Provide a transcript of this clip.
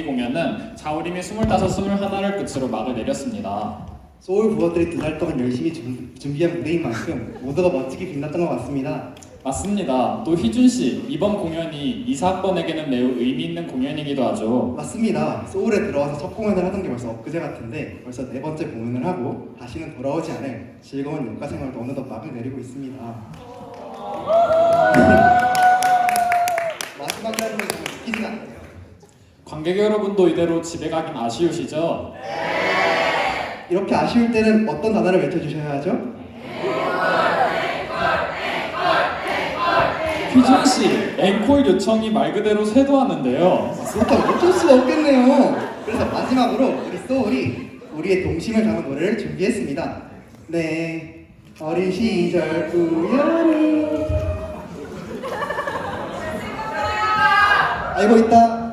장기 공연은 자우림이 25, 21를 끝으로 막을 내렸습니다. 소울 부어들이 두 달 동안 열심히 준- 준비한 무대인 만큼 모두가 멋지게 빛났던 것 같습니다. 맞습니다. 또 희준 씨 이번 공연이 이사학번에게는 매우 의미 있는 공연이기도 하죠. 맞습니다. 소울에 들어와서 첫 공연을 하던 게 벌써 엊그제 같은데 벌써 네 번째 공연을 하고 다시는 돌아오지 않을 즐거운 연가 생활도 어느덧 막을 내리고 있습니다. 마지막 날은 좀 웃기진 않네요. 관객 여러분도 이대로 집에 가긴 아쉬우시죠? 이렇게 아쉬울 때는 어떤 단어를 외쳐주셔야 하죠? 희준 씨 앵콜 요청이 말 그대로 쇄도하는데요. 그렇다면 어쩔 수가 없겠네요. 그래서 마지막으로 우리 소울이 우리의 동심을 담은 노래를 준비했습니다. 네, 어린 시절 우연히 알고 있다.